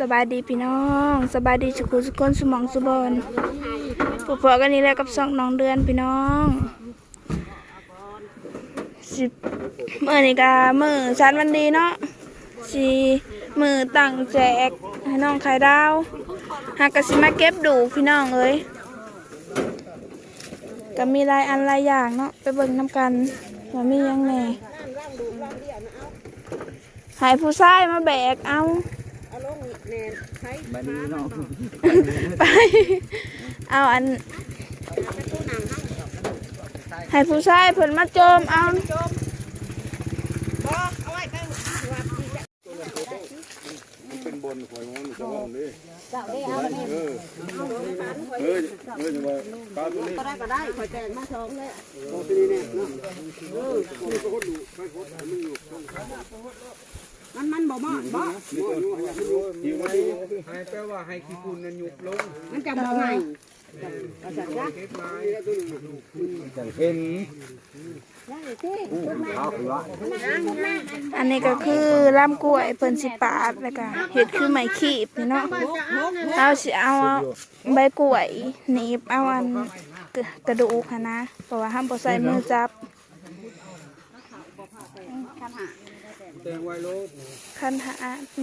สบายดีพี่น้องสบายดีสุขุสุคนสมองสุบอนพวกๆกันนี่แหละกับสองน้องเดือนพี่น้องสิเมื่อนี่กามือชันวันดีเนาะสีมือตั้งแจกให้น้องไข่ดาวหากกสิมาเก็บดูพี่น้องเอ้ยก็มีลายอันลายอย่างเนาะไปเบิ่งน้ำกันว่ามียังแหน่ใหายผู้ชายมาแบกเอา้า ไป เอาอัน ให้ผู้ชายเพิ่นมาโจมเอาเป็นบนหอยมันจะว่าเลยเออเออเออจะว่าปลาตัวนี้ได้ก็ได้ข่อยแกงมาสองเลยตัวนี้เนี่ยนะเออนี่ก็คนดูใครคนมึงอยู่ มันมันบ่มอดบ่นี่ก็อยู่ให้รู้หิวมาดิให้แปลว่าให้ขี้คุณนั่นยุบลงมันจะบ่ใหม่ก็จะจ้ะเก็บไม้จังเห็นอันนี้ก็คือลำกล้วยเพิ่นสิปาดแล้วก็เฮ็ดคือไม้ขีบนี่เนาะเราสิเอาใบกล้วยหนีบเอาอันกระกระดูกหั้นนะเพราะว่าห้ามบ่ใส่มือจับ แตงไว้โลดคันหา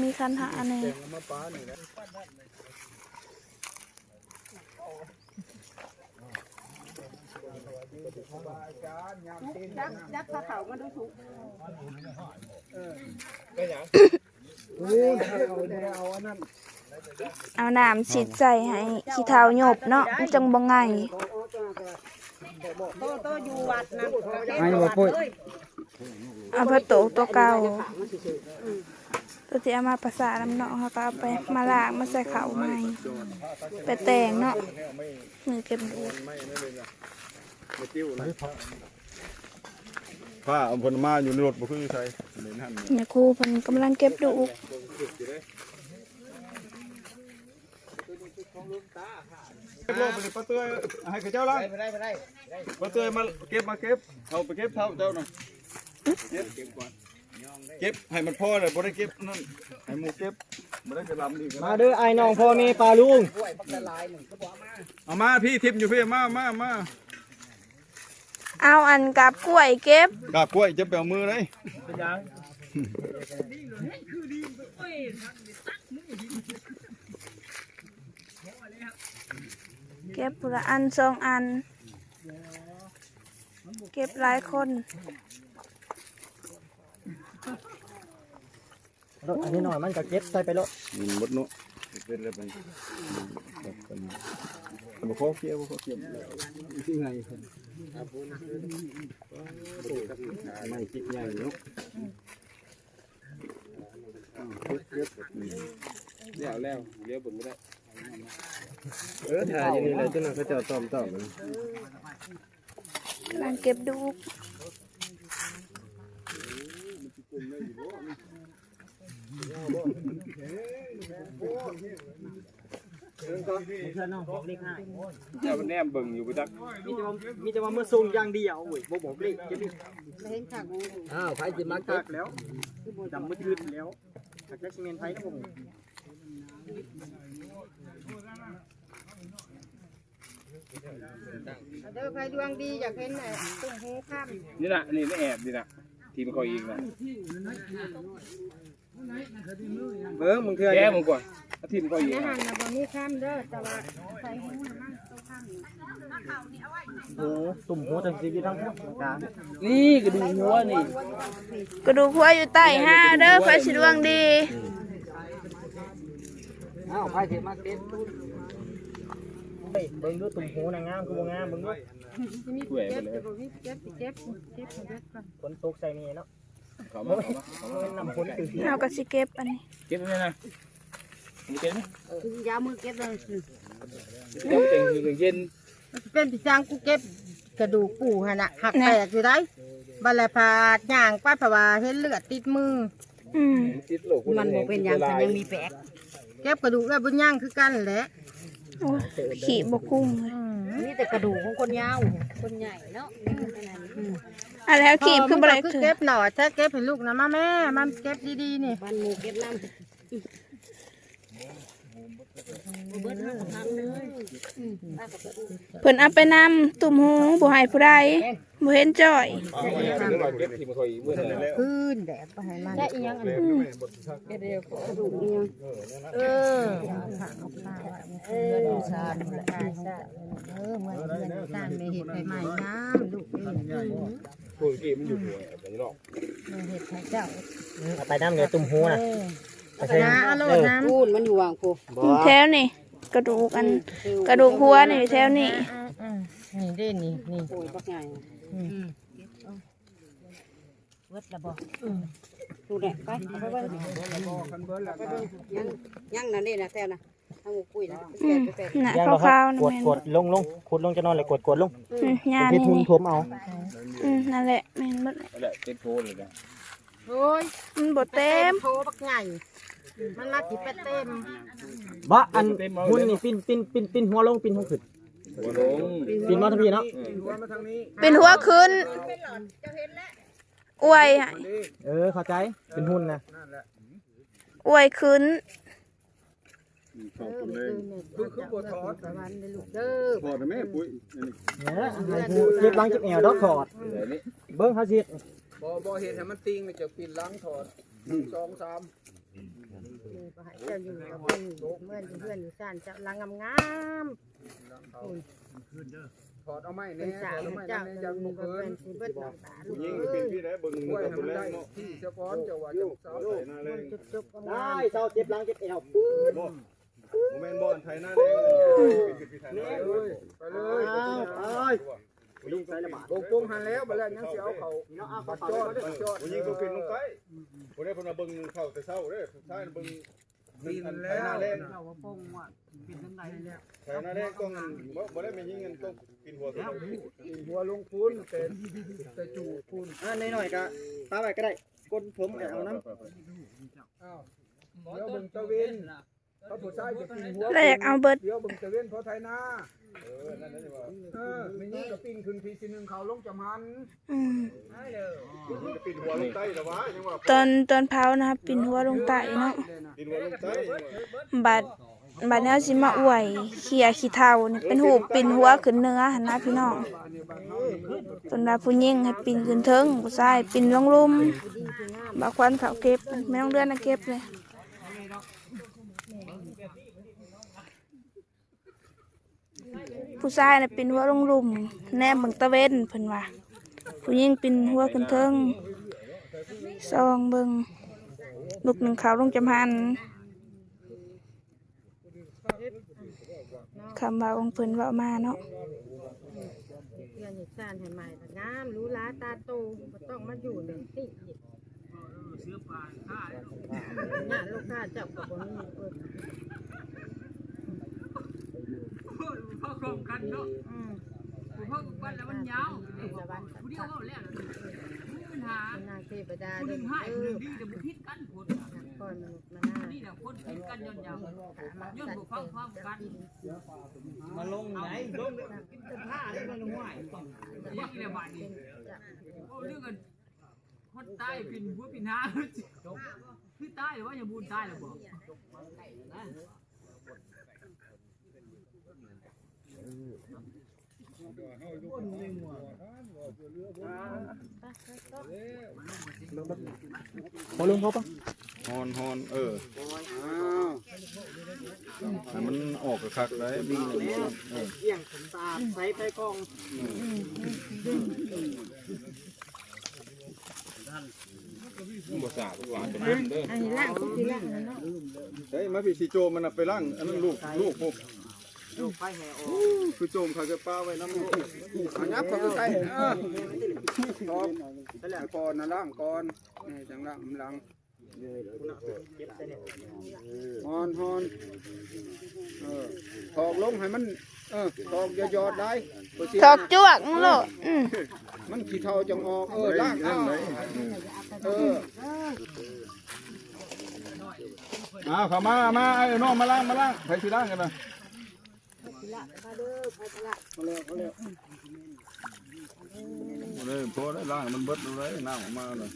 มีคันหาแน่มาป้านี่แหละจับจับเขามาดูถูกโอ้ยเอาได้เอาอันนั้นเอาน้ำฉีดใส่ให้ขี้เท้าหยบเนาะมันจังบ่ง่ายโตโตอยู่วัดนะให้บ่ปุ้ย เอาพระโตตัวเก่าตัวที่เอามาประสานน้ำเนาะเขาก็เอาไปมาลากมาใส่เขาวใหม่ไปแต่งเนาะมือเก็บดูผ้าเอาผลมาอยู่ในรถบ่คือใครในนั่นแม่ครูเพิ่นกำลังเก็บดูเก็บโลไปป้าเต้ยให้ข้าเจ้าล่ะไปได้ไปได้ป้าเต้ยมาเก็บมาเก็บเอาไปเก็บเท่าเจ้าหน่อย เก็บเก็บก่อนเก็บให้มันพอเลยบ่ได้เก็บนั่นให้หมูเก็บบ่ได้จะลำดีกันมาเด้อไอ้น้องพ่อแม่ปลาลุงเอามาพี่ทิพย์อยู่พี่มามามาเอาอันกับกล้วยเก็บกาบกล้วยจะไปเอามือเลยเป็นยังเก็บผู้ละอันสองอัน เก็บหลายคน อันนี้หน่อยมันก็เก็บใส่ไปโลดมันหมดเนาะเป็นอะไรเป็นเป็นบ่ขอเคี้ยวบ่ขอเคี้ยวที่ไงไม่คิดใหญ่เนาะเดี๋ยวแล้วเดี๋ยวบุญไม่ได้เออถ่ายอย่างนี้เลยจนเขาจะต้อมต้อมมันกำลังเก็บดู เพื่อนน้องบอกเลขให้เจ้ามันแนมเบิ่งอยู่บ่จักมีแต่ว่ามีแต่ว่าเมื่อส่งอย่างเดียวโอ้ยบ่บอกเลขเก็บเลขเห็นข้างงูอ้าวไผสิมาตักแล้วจำมืดยืดแล้วถ้าแจ็คซีเมนไผก็บ่เด้อใครดวงดีอยากเห็นน่ะตุ้งหูข้ามนี่น่ะนี่ไม่แอบนี่น่ะทีมเขาอีกน่ะเบิ่งมึงเถื่อแกมึงก่อน ทีมเขาอีกอาน่ะหารน่ะบ่มีข้ามเด้อแต่ว่าใส่หูน่ะมันต้องข้ามโอ้ตุ่มหัวจังสิอยู่ทั้งหัวกลางนี่กระดูกหัวนี่กระดูกหัวอยู่ใต้ห้าเด้อไฟสิดวงดีอ้าวไผสิมาเก็บเฮ้ยเบิ่งดูตุ่มหูน่ะงามคือบ่งามเบิ่งดูมีเก็บแต่บ่มีเก็บเก็บเก็บเก็บก่อนฝนตกใส่นี่เนาะเขามาเป็นน้ำฝนตื่นเอากระสิเก็บอันนี้เก็บไว้นะ มึงเก็บไหมยามือเก็บเลยเก็บเต็งคือเย็นเป็นพี่ช้างกูเก็บกระดูกปู่หั่นน่ะหักแตกอยู่ได้บัดละพาย่างป้าเพราะว่าเห็นเลือดติดมืออืมติดโลกมันบ่เป็นหยังมันยังมีแปลกเก็บกระดูกแล้วบนย่างคือกันแหละโอ้ยขี่บกุ้งเลยนี่แต่กระดูกของคนยาวคนใหญ่เนาะอะแล้วขี่คือบ่ได้คือถือเก็บหน่อยถ้าเก็บให้ลูกนะมาแม่มันเก็บดีๆนี่บ้านหมูเก็บน้ เพิ่นเอาไปนำตุ่มหูบ่ให้ผู้ใดบ่เห็นจ้อยคืนแดดไปให้มันได้อีหยังอันนี้เออเออชาญชาเออเหมือนเพื่อนสร้างในเห็ดใหม่ๆน้ำลูกเอ้ยตัวเกมมันอยู่หัวแต่นี่หรอกในเห็ดให้เจ้าเอาไปน้ำเดี๋ยวตุ่มหูนะ นะอร่อยน้ำพูดมันอยู่วางพูบ่แถวนี่ กระดูกอัน กระดูกหัวนี่แถวนี่นี่เด้นี่นี่โอ้ยปักใหญ่เวิดละบ่ดูแดดไปเอาไปเบิ่งยังยังนั่นนี่นะแท้นะทางหมูปุ้ยนะอืมไปแปะน่ะย่างเราคขารับวๆกนั่นดแม่นกดลงลงขุดลงจะนอนเลยกดกดลงอืมยาเป็นนี่ทุนนี่ถมเอาอืมนั่นแหละแม่นเบิดนั่นแหละเต็มโทนเลยนะ โอ้ยมันบ่เต็มโทบักใหญ่มันมาสิเป็ดเต็มบ่อันหุ่นนี่ปิ้นปิ้นปิ้นปิ้นหัวลงปิ้นหัวขึ้นหัวลงปิ้นมาทางพี่เนาะเป็นหัวขึ้นอวยให้เออเข้าใจเป็นหุ่นนะอวยขึ้นชอบคนเลยคือคือปวดท้องสวรรค์เลยลูกเด้อพอแต่แม่ปุ้ยนี่เนี่ยให้กูเก็บหลังเก็บแอวดอกถอดเดี๋ยวนี้เบิ้งเขาสิ บ่บ่เห็นให้มันติงเลยจะปิดหล้างถอดหนึ่งสองสามบ่ให้เจ้าอยู่กับเพื่อนเมื่อนอยู่เพื่อนอยู่ซ่านเจ้าลังงามถอดเอาไม้ๆเป็แน่นถสาอวดเอาไม้เจ้าแน่จัจังงมุบ่กเกิเป็นนสิเบิดน้ำตาลูกยิงเอ้เป็นยพี่ได้เบิ่งกล้วยตัวให้มันแรได้กเนาะที่เฉพาะจะว่าจะสาวใส่หน้าแรงจุบๆได้งามเจ้าเก็บหลังเก็บแอวโมเมนบอลไทยหน้าแรงเป็นพี่ไทยหน้าแรงเลยไปเลย ลุงใส่ละบาทโกงโกงหันแล้วบัดแล้วยังสิเอาเขาปัดจอดปัดจอดยิงตัวปินลงไปวันนี้พนเบิ่งเข้าแต่เช้าเด้อใช่เบิ่งปีนไทแล้ยวหน้าแรงเราว่าพงว่าปิดทั้งไหนเนี่ยไทยหน้าแรงต้องบ่บ่ได้ไม่ยิงเงินต้องปินหัวตัวหัวลงพุนเป็นแต่จูพุนอ่าหน่อยๆก็ตาไว้ก็ได้กดผมเอาน้ำอ้าวเดี๋ยวเบิ่งตะเวนพระผู้ชายจะกินหัวแล้วอยากเอาเบิดเดี๋ยวเบิ่งตะเวนเพราะไทยนา เออ นั่นนั่นว่าเออไม่นี่ก็ปิ้งขึ้นทีสิหนึ่งเขาลงจำหันอืมปินหัวลงใต้ละวะยังว่าตอนตอนเผานะครับปิ่นหัวลงใต้เนาะปินหัวลงใต้บัดบัดแนวสิมาอวยเขี่ยขี้เท่านี่เป็นหูปิ่นหัวขึ้นเนื้อหันหนะพี่น้องตอนว่าผู้หญิงให้ปิ่นขึ้นเทิงผู้ชายปิ่นลงลุ่มบางควันเขาเก็บไม่ต้องเดือนนะเก็บเลย ผู้ชายน่ะปิ่นหัวลงลุ่มแนมเบิ่งตะเวนเพิ่นว่าผู้หญิงเปิ่นหัวขึ้นเทิงซองเบิ่งลูกหนึ่งขาวลงจำหันคำว่าองค์เพิ่นว่ามาเนาะเพื่อนอยู่ซ่านให้ใหม่แต่งามรู้ล้าตาโตต้องมาอยู่ในที่เสื้อผ้าค่เนี่ยลูกค้าเจ้าก็บ่มีเปิดพ่อครบกันเนาะอืมพ่อกันแล้วมันยาวผู้เดียวก็แล้วมีปัญหาเป็นนาเทพดาผู้หเด้นึ่งให้ผู้หนึ่งดีแต่มันพิษกันคนกก้อนมนุษย์มาหน้านี่แหละคนพิษกันย้อนยาวย้อนบุฟังความกันมาลงไหนลงกินผ้าแล้วมันห่วยยักษ์เนี่ยบาดนี้โอ้เรื่องกันคนตายปินหัวปินหาคือตายหรือว่าอย่าบูนตายหรือเปล่า พอลุงพอปะฮอนฮอนเออให้มันออกกระคักได้วิ่งเลยเออเอี่ยงขนตาใส่ไฟกองบ่สาบหวานจะมันเด้ออันนี้ล่างทุกทีล่างเนาะเฮ้ยมาพี่สิโจมันน่ะไปล้างอันนั้นลูกลูกพวก ลูกไฟแห่ออกคือโจมเขาจะป้าไว้น้ำลูกอันยับเข้าใกล้เออตอบแต่ละก่อนนะล่างก่อนนี่จังล่างมันหลังฮอนฮอนเออถอกลงให้มันเออถอกยอดได้ถอกจวกมึงลดอืมมันขี้เท่าจังออกเออล่างเอาเอออ้าเขามามาไอ้น้องมาล้างมาล้างไปสิล้างกันนะ เลยพอได้ล้างมันเบิดเลยน้ำออกมาเลย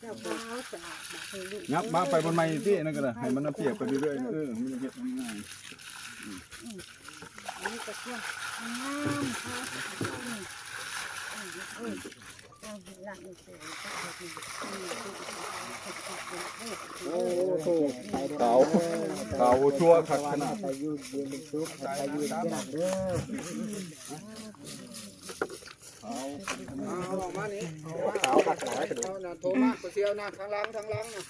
เจ้าขาวสะอาดบ่เคยลูกยับมาไปบนไม้ที่นั่นก็ได้ให้มันเปียกไปเรื่อยๆเออมันจะเฮ็ดง่ายอันนี้ก็เทียงงามขาวสะ เอ้ยเอาหลังนี่เสร็จก็เอาไปนี่โอ้โหไปเกาเก่าชั่วคักขนาดไปยืดย็นซุกไปยืดเย็นเด้อเอาออกมานี่เอาขัดหลายเอานะโทรมากเสียวนะทางหลังทางหลังน่ะ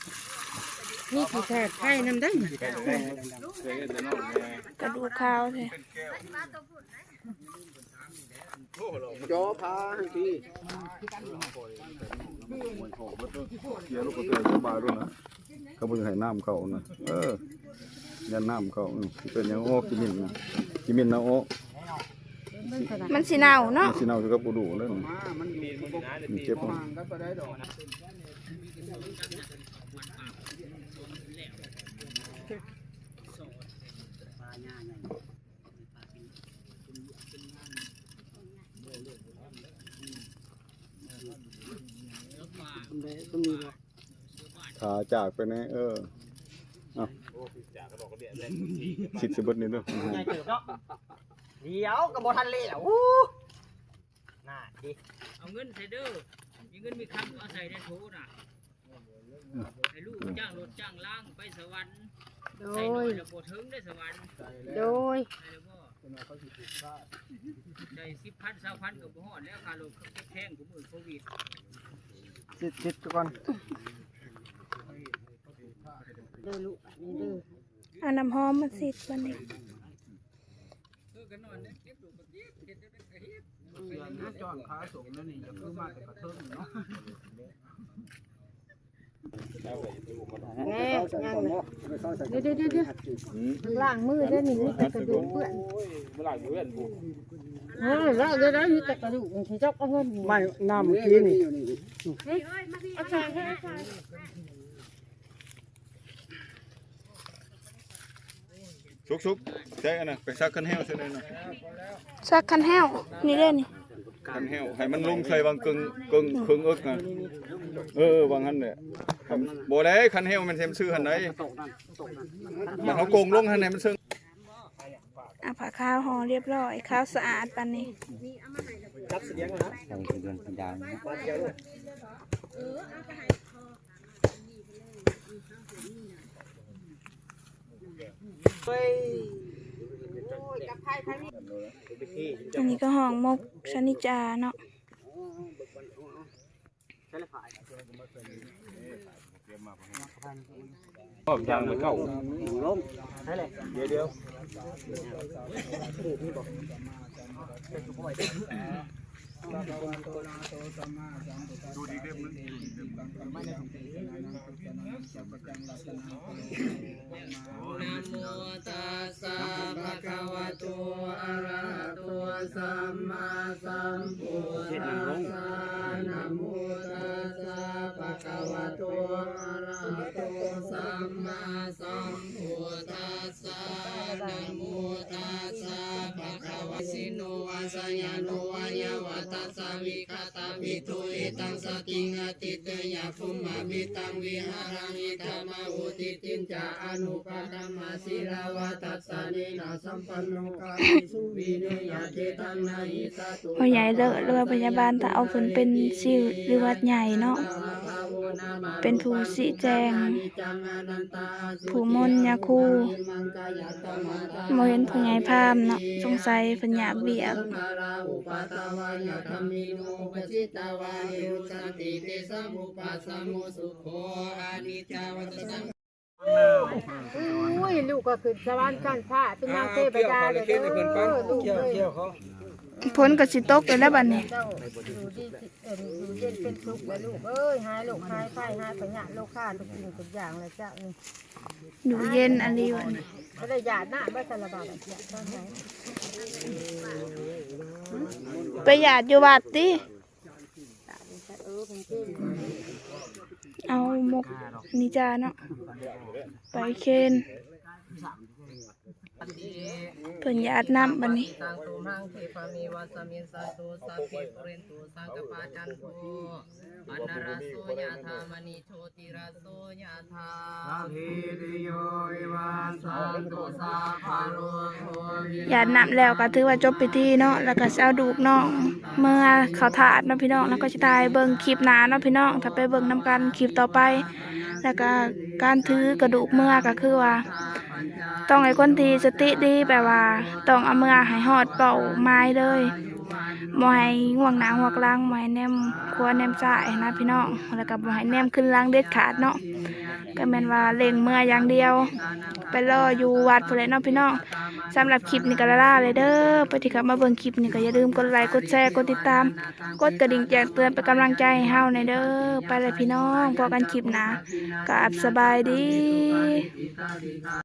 นี่คือแท้ไข่น้ำได้กระดูกข้าวแท้ จอพาให้พี่เกี่ยวลูกกระเตยสบายด้วยนะเขาบ่อยากให้น้ำเข้านะเออยันน้ำเข้าอือเป็นหยังโอ้กินมินนะกินมินนะโอ้มันสิเน่าเนาะสิเนาสิกับบ่ดูเลยมามันมีมันบ่มันเจ็บห่างกัน ไปได้ดอกขาจากไปแน่เออเอาคิดสิเบิดนี่เด้อใหญ่เติบเนาะเดี๋ยวก็บ่ทันเลยอะอู้น่าดิเอาเงินใส่เด้อมีเงินมีคำเอาใส่ในโถน่ะให้ลูกจ้างรถจ้างล่างไปสวรรค์โดใส่หน่อยย แล้วบ่ถึงได้สวรรค์โดย ใส่แล้วบ่ได้สิบพันสามพันก็บ่ฮอดแล้วค่ารถเขาเก็บแพงกูมือโควิด จิตจิตก่อนเด้อลูกนี่เด้อเอาน้ำหอมมาสิวันนี้เออกันนอนเนี่ยเก็บลูกก็เก็บเฮ็ดได้ก็เฮ็ดจอนขาสูงแล้วนี่อย่าคือมาแต่กระเทิงเนาะ แน่ยังเลยเดี๋ยวเดี๋ยวเดี๋ยวเดี๋ยวล้างมือได้อนี่มีแต่กระดูกเปื้อนเปื่อออแล้วเดี๋ยวได้มีแต่กระดูกที่เจ้าก็เงินไม่น้ำกี้นี่เอาใส่ให้เอาใส่สุกๆใช่อันนะไปซักคันแห้วใส่เลยนะซักคันแห้วนี่เด้อนี่คันแห้วให้มันลงใส่บางกึ่งกึ่งครึ่งเอิกนะ เออบางหันแหละให้มันบ่ได้คันแห้วมันเต็มชื่อหันใดมันเอาโกงลงหันให้มันซึ่งเอาผ้าขาวห่อเรียบร้อยขาวสะอาดปานนี้จับเสียงนะเฮ้ยอันนี้ก็ห้องมกชนิจาเนาะ ยางมันเก่าลงนั่นแหละเดี๋ยวเดี๋ยวนะโมตัสสะภะคะ เตยะภุ มิตังวิหารังอิกามอุติตินจาอนุปาตัมมาศิลาวาตัสสะเนนะสัมปันโนกาสุวิเนยะเทตังนาหิสตุพ่อใหญ่เลอะเรือพยาบาลถ้าเอาเพิ่นเป็นซิวหรือวัดใหญ่เนาะเป็นผู้สิแจง ผู้มนยาคูบ่เห็นผู้ใหญ่พามเนาะสงสัยเพิ่นอยาเบียกอุปาตวายธรรมิโนปาสันติเตสัมอุปัสสโมสุโคอานิจจาวัตสังอุ้ยลูกก็ขึ้นสวรรค์กันพระเป็นนางเทพดาเลยเด้อลูกเกี่ยวเอ้ยเกี่ยวเขาผลก็สิตกเลยแล้วบัดนี้เจ้าอยู่ดีเอ็นอยู่เย็นเป็นสุขเลยลูกเอ้ยหายโรคหายไข้หายปัญญาโรคข้าทุกสิ่งทุกอย่างเลยเจ้านี่อยู่เย็นอันนี้วันนี้ก็ได้หยาดหน้าไม่สารบาดหยาดตอนไหนไปหยาดอยู่วัดติเออเป็นที่ เอาหมกนิจาเนาะไปเคน เเพิ่นหยาดน้ำบัดนี้สังตุมังเทปามบันนาราโสยาธามณีโชติรสโสยะธาสัพพิติโยวิวัสสันตุสัพพะโรโควิหยาดน้ำแล้วก็ถือว่าจบพิธีเนาะแล้วก็สิเอาดูกน้องเมื่อเขาถาดเนาะพี่น้องแล้วก็จะตายเบิ่งคลิปหน้าเนาะพี่น้องถ้าไปเบิ่งนํกันคลิปต่อไป แล้วก็การถือกระดูกเมื่อก็คือว่า ต้องไอ้คนที่สติดีแบบว่า ต้องเอาเมื่อให้หอดเป่าไม้เลยบ่ให้ห่วงหนาหัวกลางบ่ให้แนมครัวแนมซ้ายนะพี่น้องแล้วก็บ่ให้แนมขึ้นล่างเด็ดขาดเนาะ ก็แม่นว่าเล่งมืออย่างเดียว ไปรออยู่วัดพุ่นแหละเนาะพี่น้องสำหรับคลิปนี้ก็ละลาเลยเด้อไปที่เข้ามาเบิ่งคลิปนี้ก็อย่าลืมกดไลค์กดแชร์กดติดตาม กดกระดิ่งแจ้งเตือนเป็นกำลังใจให้เฮาในอยเด้อไปเลยพี่น้องพอกันคลิปหนะกับสบายดี